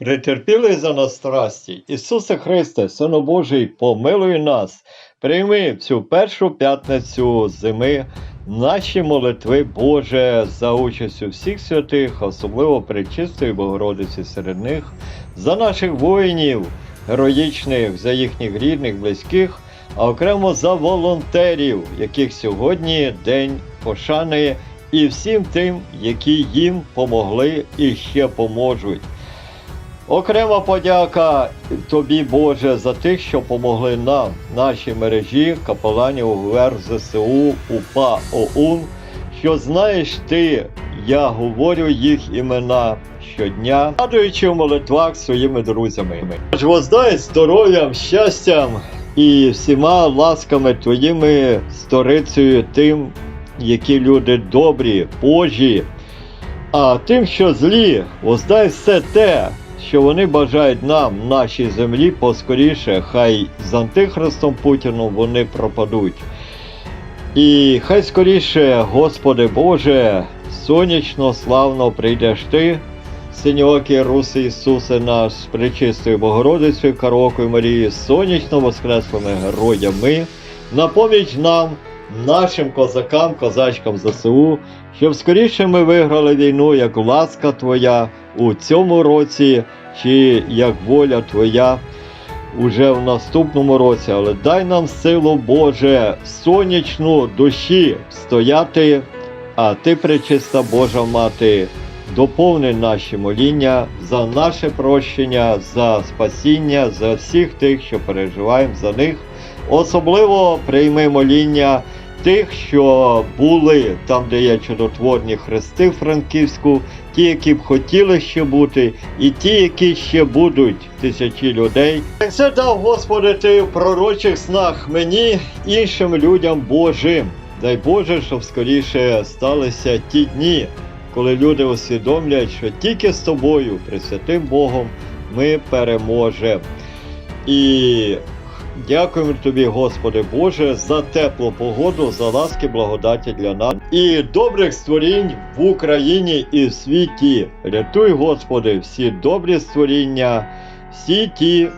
Претерпілий за нас страсті, Ісусе Христе, Сину Божий, помилуй нас, прийми цю першу п'ятницю зими наші молитви, Боже, за участю всіх святих, особливо Пречистої Богородиці серед них, за наших воїнів героїчних, за їхніх рідних, близьких, а окремо за волонтерів, яких сьогодні день пошани, і всім тим, які їм помогли і ще поможуть. Окрема подяка тобі, Боже, за тих, що помогли нам, нашій мережі капеланів УГР ЗСУ УПА ОУН, що знаєш ти, я говорю їх імена щодня, радуючи в молитвах своїми друзями. Тож воздай здоров'ям, щастям і всіма ласками твоїми сторицею тим, які люди добрі, Божі, а тим, що злі, воздай все те, що вони бажають нам, нашій землі, поскоріше, хай з антихристом Путіном вони пропадуть. І хай скоріше, Господи Боже, сонячно, славно прийдеш ти, синьокий руси Ісусе наш, з пречистою Богородицею, Карокою Марією, сонячно воскреслими героями, на поміч нам, нашим козакам, козачкам ЗСУ, щоб скоріше ми виграли війну, як ласка Твоя у цьому році, чи як воля Твоя уже в наступному році. Але дай нам силу, Боже, сонячну душі стояти, а Ти, пречиста Божа Мати, доповни наші моління за наше прощення, за спасіння, за всіх тих, що переживаємо за них. Особливо прийми моління тих, що були там, де є чудотворні хрести Франківську, ті, які б хотіли ще бути, і ті, які ще будуть тисячі людей. Це дав, Господи, ти в пророчих снах мені, іншим людям Божим. Дай Боже, щоб скоріше сталися ті дні, коли люди усвідомлять, що тільки з тобою, Пресвятим Богом, ми переможемо. І Дякуємо тобі, Господи Боже, за теплу погоду, за ласки, благодаті для нас і добрих створінь в Україні і в світі. Рятуй, Господи, всі добрі створіння, всі ті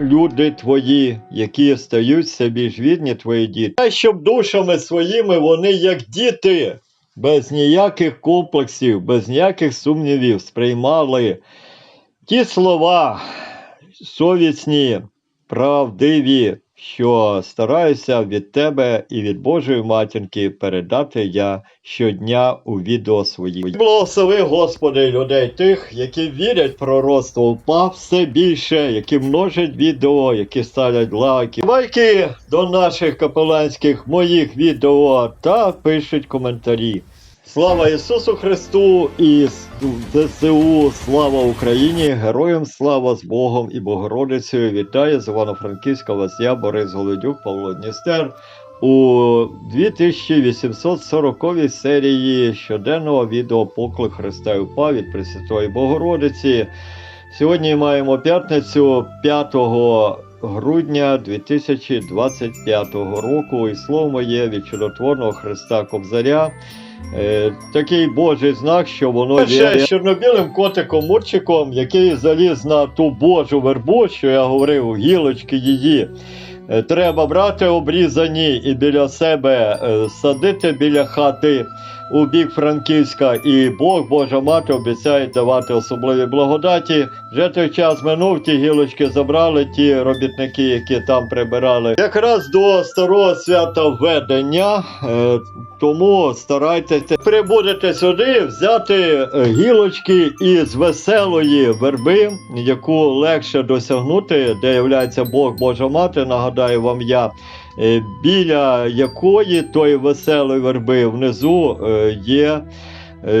люди Твої, які стають все більш відні Твої діти. Дай, щоб душами своїми вони, як діти, без ніяких комплексів, без ніяких сумнівів, сприймали ті слова совісні правдиві, що стараюся від тебе і від Божої матінки передати я щодня у відео свої. Благослови, Господи, людей тих, які вірять в пророцтво УПА все більше, які множать відео, які ставлять лайки. Лайки до наших капеланських моїх відео та пишуть коментарі. Слава Ісусу Христу і ЗСУ, слава Україні, героям слава з Богом і Богородицею. Вітаю з Івано-Франківська вас я, Борис Голодюк, Павло Дністер у 2840 серії щоденного відео Поклик Христа і УПА від Пресвятої Богородиці. Сьогодні маємо п'ятницю 5 грудня 2025 року. І слово моє від чудотворного Христа Кобзаря. Е, такий божий знак, що воно є з чорнобілим котиком Мурчиком, який заліз на ту божу вербу, що я говорив, гілочки її. Е, Треба брати обрізані і біля себе е, садити біля хати у бік Франківська, і Бог, Божа мати, обіцяє давати особливі благодаті. Вже той час минув, ті гілочки забрали, ті робітники, які там прибирали. Якраз до старого свята ведення, е, тому старайтеся прибудете сюди, взяти е, гілочки із веселої верби, яку легше досягнути, де являється Бог, Божа мати. Нагадаю вам я. Е, біля якої тої веселої верби внизу е, є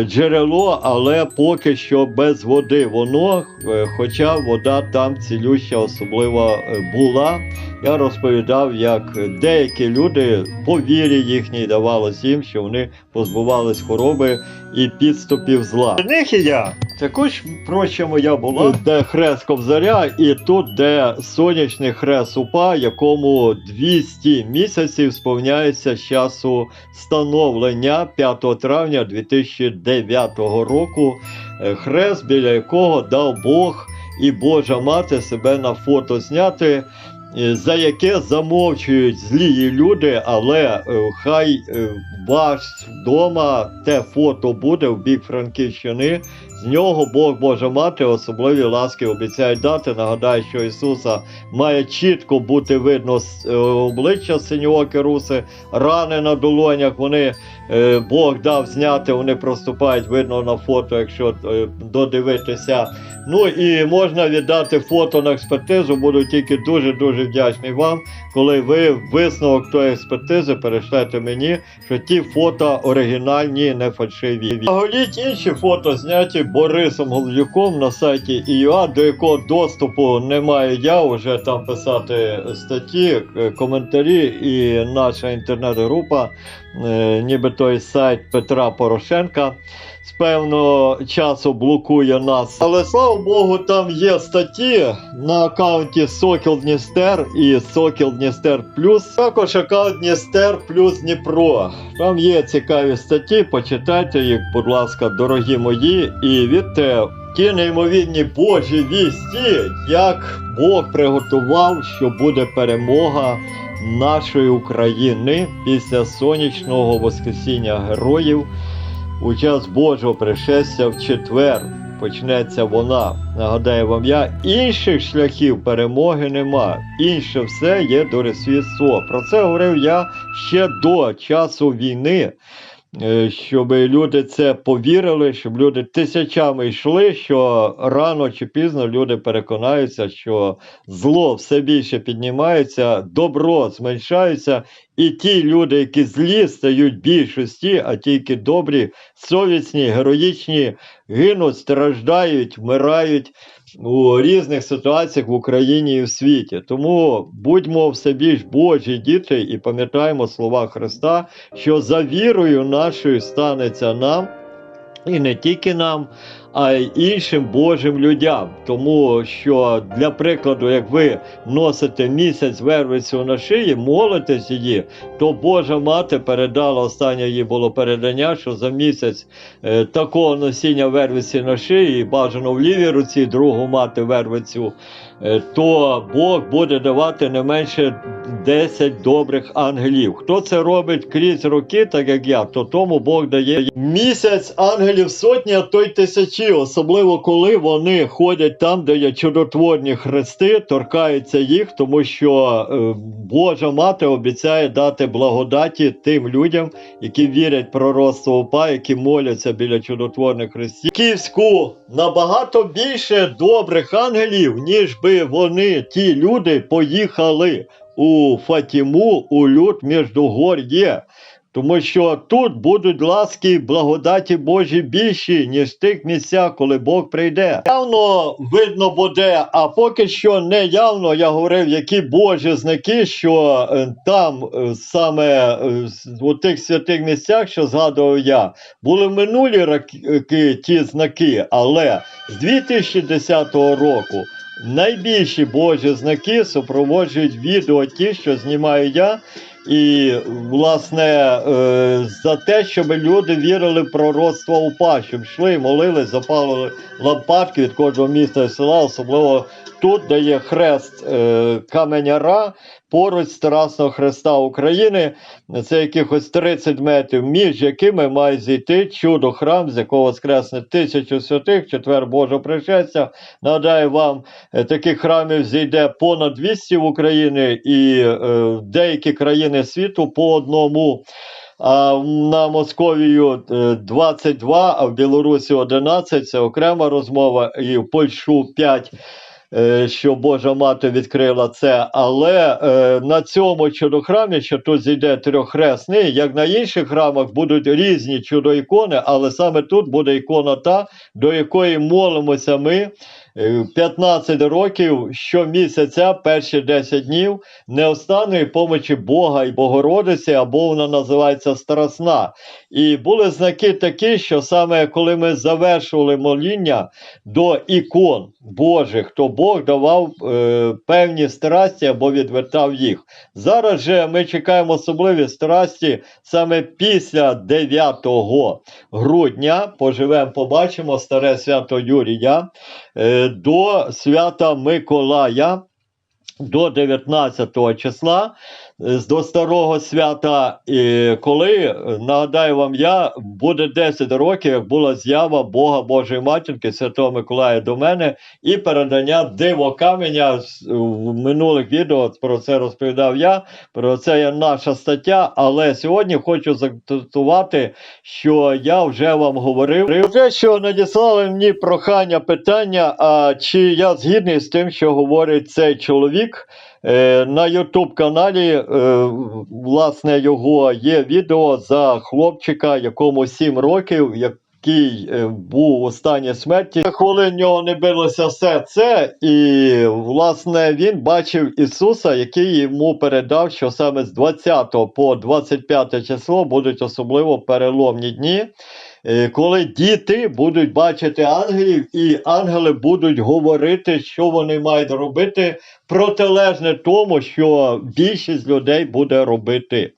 джерело, але поки що без води. Воно, е, хоча вода там цілюща особливо е, була. Я розповідав, як деякі люди по вірі їхній давалось їм, що вони позбувались хвороби і підступів зла. них і я. Також проще моя була, де хрест Кобзаря, і тут, де сонячний хрест УПА, якому 200 місяців сповняється з часу становлення 5 травня 2009 року. е, Хрест, біля якого дав Бог і Божа мати себе на фото зняти, е, за яке замовчують злі люди, але е, хай ваш вдома те фото буде в бік Франківщини. З нього Бог Божа мати особливі ласки обіцяє дати. Нагадаю, що Ісуса має чітко бути видно обличчя синьоокі руси, рани на долонях. Вони Бог дав зняти, вони проступають видно на фото, якщо е, додивитися. Ну і можна віддати фото на експертизу. Буду тільки дуже дуже вдячний вам, коли ви висновок тої експертизи перешлете мені, що ті фото оригінальні, не фальшиві. Голіть інші фото зняті Борисом Голдюком на сайті ІЮА, до якого доступу не маю я вже там писати статті, е, коментарі і наша інтернет-група, е, ніби той сайт Петра Порошенка з певного часу блокує нас. Але слава Богу, там є статті на аккаунті Сокіл Дністер і Сокіл Дністер Плюс. Також аккаунт Дністер Плюс Дніпро. Там є цікаві статті, почитайте їх, будь ласка, дорогі мої, і відте. Ті неймовірні Божі вісті, як Бог приготував, що буде перемога нашої України після сонячного воскресіння героїв у час Божого пришестя в четвер почнеться вона. Нагадаю вам я, інших шляхів перемоги нема. Інше все є дорисвідство. Про це говорив я ще до часу війни. Е, Щоб люди це повірили, щоб люди тисячами йшли, що рано чи пізно люди переконаються, що зло все більше піднімається, добро зменшається, і ті люди, які злі, стають більшості, а ті, які добрі, совісні, героїчні, гинуть, страждають, вмирають у різних ситуаціях в Україні і в світі. Тому будьмо все більш Божі діти і пам'ятаємо слова Христа, що за вірою нашою станеться нам. І не тільки нам, а й іншим Божим людям. Тому що, для прикладу, як ви носите місяць вервицю на шиї, молитесь її, то Божа мати передала останнє її було передання, що за місяць е, такого носіння вервиці на шиї, бажано в лівій руці, другу мати вервицю, то Бог буде давати не менше 10 добрих ангелів. Хто це робить крізь роки, так як я, то тому Бог дає місяць ангелів сотні, а то й тисячі, особливо коли вони ходять там, де є чудотворні хрести, торкаються їх, тому що е, Божа мати обіцяє дати благодаті тим людям, які вірять пророцтво УПА, які моляться біля чудотворних хрестів. Київську набагато більше добрих ангелів, ніж би вони, ті люди, поїхали у Фатіму, у люд Міждугор'є. Тому що тут будуть ласки і благодаті Божі більші, ніж в тих місцях, коли Бог прийде. Явно видно буде, а поки що не явно я говорив, які Божі знаки, що е, там е, саме е, у тих святих місцях, що згадував я, були в минулі роки ті знаки, але з 2010 року найбільші Божі знаки супроводжують відео ті, що знімаю я. І, власне, е, за те, щоб люди вірили в пророцтво УПА, щоб йшли, молились, запалили лампадки від кожного міста і села, особливо тут, де є хрест е, Каменяра, поруч з Тарасного Хреста України. Це якихось 30 метрів, між якими має зійти чудо храм, з якого воскресне тисячу святих, четвер Божого пришестя. Нагадаю вам, е, таких храмів зійде понад 200 в Україні і е, деякі країни світу по одному. А на Московію е, 22, а в Білорусі 11, це окрема розмова, і в Польщу 5. Е, Що Божа мати відкрила це, але е, на цьому чудохрамі, що тут зійде трьохресний, як на інших храмах будуть різні чудоікони, але саме тут буде ікона та, до якої молимося ми 15 років щомісяця, перші 10 днів, неостанної помочі Бога і Богородиці, або вона називається Страсна. І були знаки такі, що саме коли ми завершували моління до ікон Божих, то Бог давав е, певні страсті або відвертав їх. Зараз же ми чекаємо особливі страсті саме після 9 грудня. Поживемо, побачимо старе свято Юрія е, до свята Миколая. До 19 числа до старого свята, і коли е, нагадаю вам я, буде 10 років, як була з'ява Бога Божої Матінки Святого Миколая до мене і передання диво каменя в минулих відео про це розповідав я. Про це є наша стаття. Але сьогодні хочу заакцентувати, що я вже вам говорив. Вже що надіслали мені прохання питання, а чи я згідний з тим, що говорить цей чоловік. Е, На Ютуб каналі, е, власне, його є відео за хлопчика, якому 7 років, який е, був у стані смерті. Хвилин нього не билося серце, і власне він бачив Ісуса, який йому передав, що саме з 20 по 25 число будуть особливо переломні дні. Е, Коли діти будуть бачити ангелів, і ангели будуть говорити, що вони мають робити, протилежне тому, що більшість людей буде робити.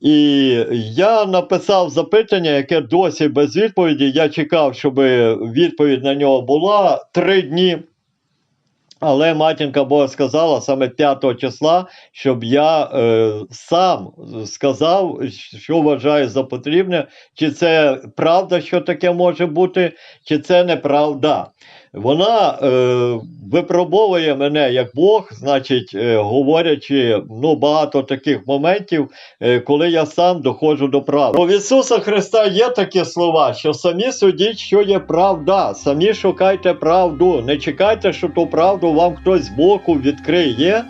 І я написав запитання, яке досі без відповіді. Я чекав, щоб відповідь на нього була три дні. Але матінка Бога сказала саме 5 числа, щоб я е, сам сказав, що вважаю за потрібне, чи це правда, що таке може бути, чи це неправда. Вона е, випробовує мене як Бог, значить, е, говорячи ну, багато таких моментів, е, коли я сам доходжу до правди. У Ісуса Христа є такі слова, що самі судіть, що є правда, самі шукайте правду, не чекайте, що ту правду вам хтось збоку відкриє.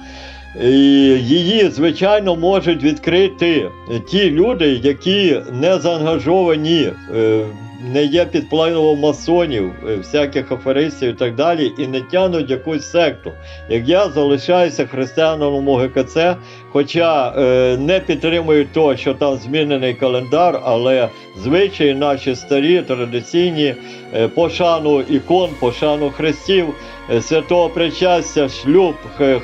І її, звичайно, можуть відкрити ті люди, які не заангажовані, е, не є під впливом масонів, е, всяких аферистів і так далі, і не тянуть якусь секту. Як я залишаюся християнином ГКЦ, хоча е, не підтримую того, що там змінений календар, але звичаї наші старі, традиційні, е, пошану ікон, пошану хрестів, е, святого причастя, шлюб,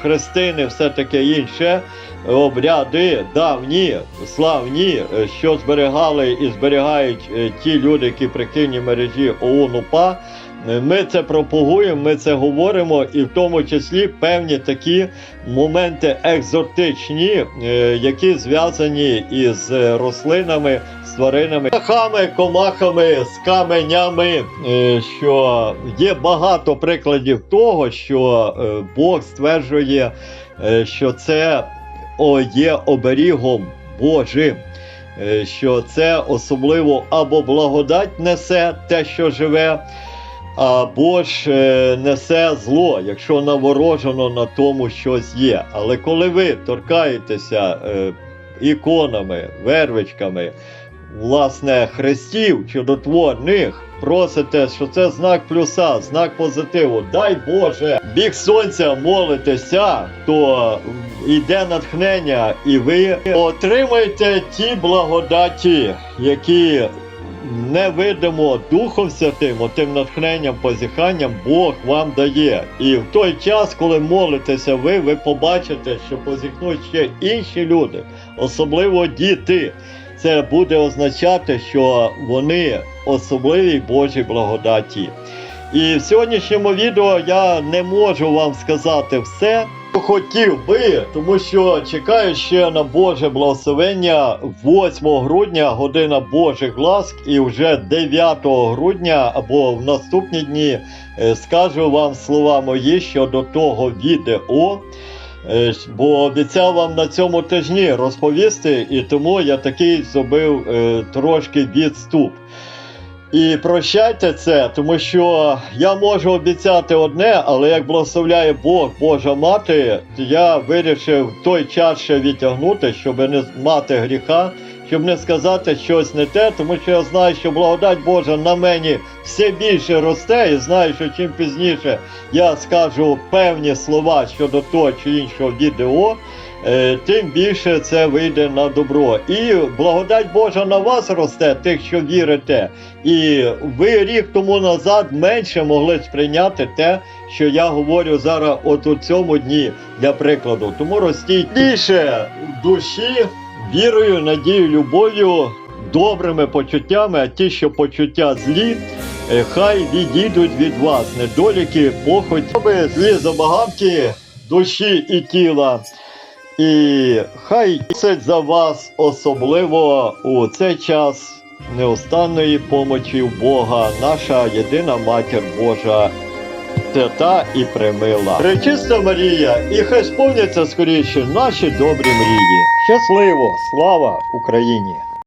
хрестини, все таке інше. Обряди давні, славні, е, що зберігали і зберігають е, ті люди, які прихильні мережі ОУН УПА. Е, Ми це пропагуємо, ми це говоримо, і в тому числі певні такі моменти екзотичні, які зв'язані із рослинами, з тваринами, птахами, комахами, з каменями. Що є багато прикладів того, що Бог стверджує, що це є оберігом Божим. е, Що це особливо або благодать несе те, що живе, або ж е, несе зло, якщо наворожено на тому щось є. Але коли ви торкаєтеся е, іконами, вервичками, власне, хрестів чудотворних, просите, що це знак плюса, знак позитиву. Дай Боже, біг сонця молитеся, то йде натхнення, і ви отримаєте ті благодаті, які невидимо Духом Святим, отим натхненням, позіханням Бог вам дає. І в той час, коли молитеся ви, ви побачите, що позіхнуть ще інші люди, особливо діти. Це буде означати, що вони особливі Божій благодаті. І в сьогоднішньому відео я не можу вам сказати все, хотів би, тому що чекаю ще на Боже благословення 8 грудня, година Божих ласк, і вже 9 грудня або в наступні дні е, скажу вам слова мої щодо того відео. Е, Бо обіцяв вам на цьому тижні розповісти, і тому я такий зробив е, трошки відступ. І прощайте це, тому що я можу обіцяти одне, але як благословляє Бог, Божа мати, я вирішив той час ще відтягнути, щоб не мати гріха, щоб не сказати щось не те, тому що я знаю, що благодать Божа на мені все більше росте, і знаю, що чим пізніше я скажу певні слова щодо того чи іншого відео. Е, Тим більше це вийде на добро. І благодать Божа на вас росте, тих, що вірите. І ви рік тому назад менше могли сприйняти те, що я говорю зараз, от у цьому дні, для прикладу. Тому ростіть більше душі, вірою, надією, любов'ю, добрими почуттями, а ті, що почуття злі, е, хай відійдуть від вас, недоліки, похоті, злі забаганки душі і тіла. І хай просить за вас особливо у цей час неостанної помочі в Бога, наша єдина матір Божа, свята і примила. Пречиста Марія, і хай сповняться скоріше наші добрі мрії. Щасливо! Слава Україні!